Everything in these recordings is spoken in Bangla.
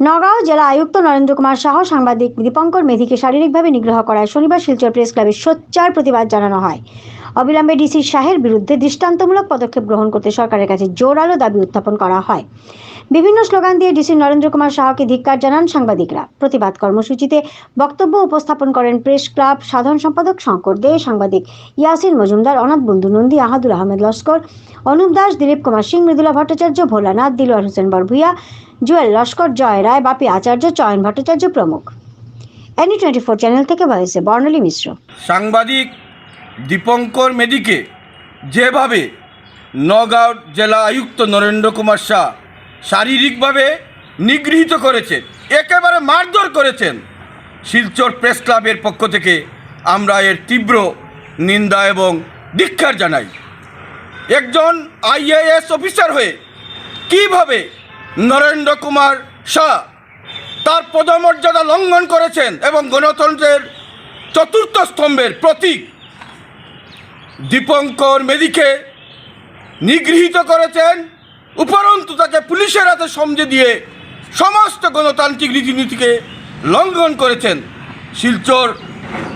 নগাঁও জেলা আয়ুক্ত নরেন্দ্র কুমার সাহ সাংবাদিক দীপঙ্কর মেধিকে শারীরিকভাবে নিগ্রহ করায় শনিবার শিলচর প্রেস ক্লাবে সোচ্চার প্রতিবাদ জানানো হয়। অবিলম্বে ডিসি শাহের বিরুদ্ধে দৃষ্টান্তমূলক পদক্ষেপ গ্রহণ করতে সরকারের কাছে জোরালো দাবি উত্থাপন করা হয়। বিভিন্ন স্লোগান দিয়ে ডিসি নরেন্দ্র কুমার সাহাকে ধিক্কার জানান সাংবাদিকরা। প্রতিবাদ কর্মসূচিতে বক্তব্য উপস্থাপন করেন প্রেস ক্লাব সাধারণ সম্পাদক শঙ্কর দে, সাংবাদিক ইয়াসিন মজুমদার, অনাথ বন্ধু নন্দী আহাদুল আহমেদ লস্কর, অনুপ দাস, দিলীপ কুমার সিং, মৃদুলা ভট্টাচার্য, ভোলানাথ, দিলওয়ার হোসেন বরভুইয়া, জুয়েল লস্কর, জয় রায়, বাপি আচার্য, চয়ন ভট্টাচার্য প্রমুখ। এনি টোয়েন্টি ফোর চ্যানেল থেকে ভয়েসে বর্ণালী মিশ্র। সাংবাদিক দীপঙ্কর মেদিকে যেভাবে নগাঁও জেলা আয়ুক্ত নরেন্দ্র কুমার শাহ শারীরিকভাবে নিগৃহীত করেছেন, একেবারে মারধর করেছেন, শিলচর প্রেস ক্লাবের পক্ষ থেকে আমরা এর তীব্র নিন্দা এবং ধিক্ষার জানাই। একজন আইএএস অফিসার হয়ে কীভাবে নরেন্দ্র কুমার শাহ তার পদমর্যাদা লঙ্ঘন করেছেন এবং গণতন্ত্রের চতুর্থ স্তম্ভের প্রতীক দীপঙ্কর মেদিকে নিগৃহীত করেছেন। উপরন্তু তাকে পুলিশের হাতে সমঝে দিয়ে সমস্ত গণতান্ত্রিক রীতিনীতিকে লঙ্ঘন করেছেন। শিলচর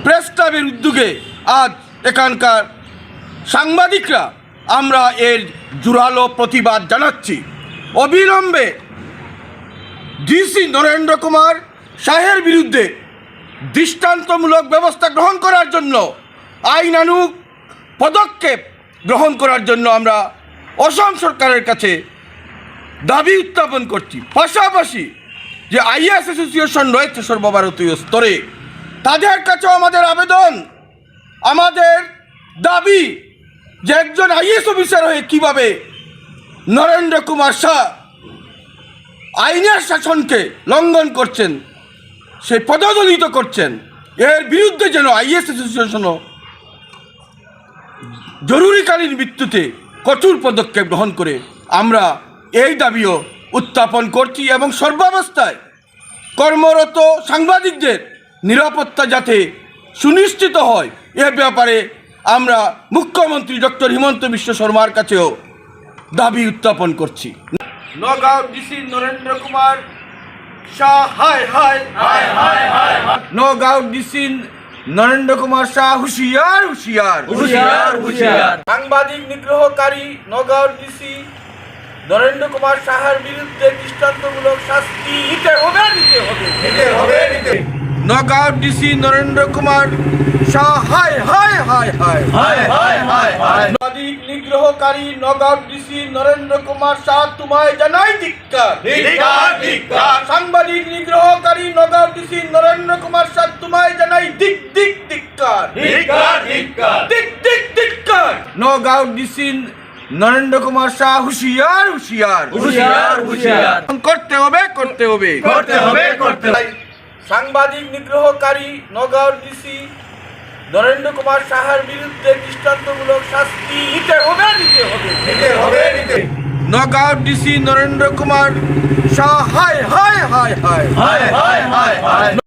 প্রেস ক্লাবের উদ্যোগে আজ এখানকার সাংবাদিকরা আমরা এর জোরালো প্রতিবাদ জানাচ্ছি। অবিলম্বে ডিসি নরেন্দ্র কুমার শাহের বিরুদ্ধে দৃষ্টান্তমূলক ব্যবস্থা গ্রহণ করার জন্য আইনানুগ পদক্ষেপ গ্রহণ করার জন্য আমরা অসম সরকারের কাছে দাবি উত্থাপন করছি। পাশাপাশি যে আইএস অ্যাসোসিয়েশন রয়েছে সর্বভারতীয় স্তরে, তাদের কাছেও আমাদের আবেদন, আমাদের দাবি যে একজন আইএস অফিসার হয়ে কীভাবে নরেন্দ্র কুমার শাহ আইনের শাসনকে লঙ্ঘন করছেন, সে পদদলিত করছেন, এর বিরুদ্ধে যেন আইএস অ্যাসোসিয়েশনও জরুরিকালীন মৃত্যুতে কঠোর পদক্ষেপ গ্রহণ করে আমরা এই দাবিও উত্থাপন করছি এবং সর্বাবস্থায় কর্মরত সাংবাদিকদের নিরাপত্তা যাতে সুনিশ্চিত হয়, এ ব্যাপারে আমরা মুখ্যমন্ত্রী ডক্টর হিমন্ত বিশ্ব শর্মার কাছেও দাবি উত্থাপন করছি। নগাঁও ডিসি নরেন্দ্র কুমার শাহ হায় হায় হায় হায় হায়। নগাঁও ডিসি নরেন্দ্র কুমার শাহ হুশিয়ার হুশিয়ার। হুঁশিয়ার, হুঁশিয়ার। সাংবাদিক নিগ্রহকারী নগাঁও ডিসি নরেন্দ্র কুমার সাহার বিরুদ্ধে দৃষ্টান্তমূলক শাস্তি। নিতে হবে নিতে হবে নিতে হবে নিতে নগাঁও ডিসি নরেন্দ্র কুমার শাহ হায় হায় হায় হায়। হায় হায় হায় হায়। সাংবাদিক নিগ্রহকারী নগাঁও ডিসি নরেন্দ্র কুমার শাহ তোমায় জানাই ধিক্কার। ধিক্কার, ধিক্কার। সাংবাদিক নিগ্রহকারী নগাঁও ডিসি নরেন্দ্র কুমার শাহ তোমায় জানাই ধিক্কার। নগাঁও ডিসি নরেন্দ্র কুমার শাহ করতে হবে করতে হবে। করতে হবে করতে সাংবাদিক নিগ্রহকারী নগাঁও ডিসি নরেন্দ্র কুমার সাহার বিরুদ্ধে দৃষ্টান্তমূলক শাস্তি। নিতে হবে নিতে হবে। নিতে হবে নিতে নগাঁও ডিসি নরেন্দ্র কুমার শাহ হায় হায় হায়। হায় হায় হায় হায়।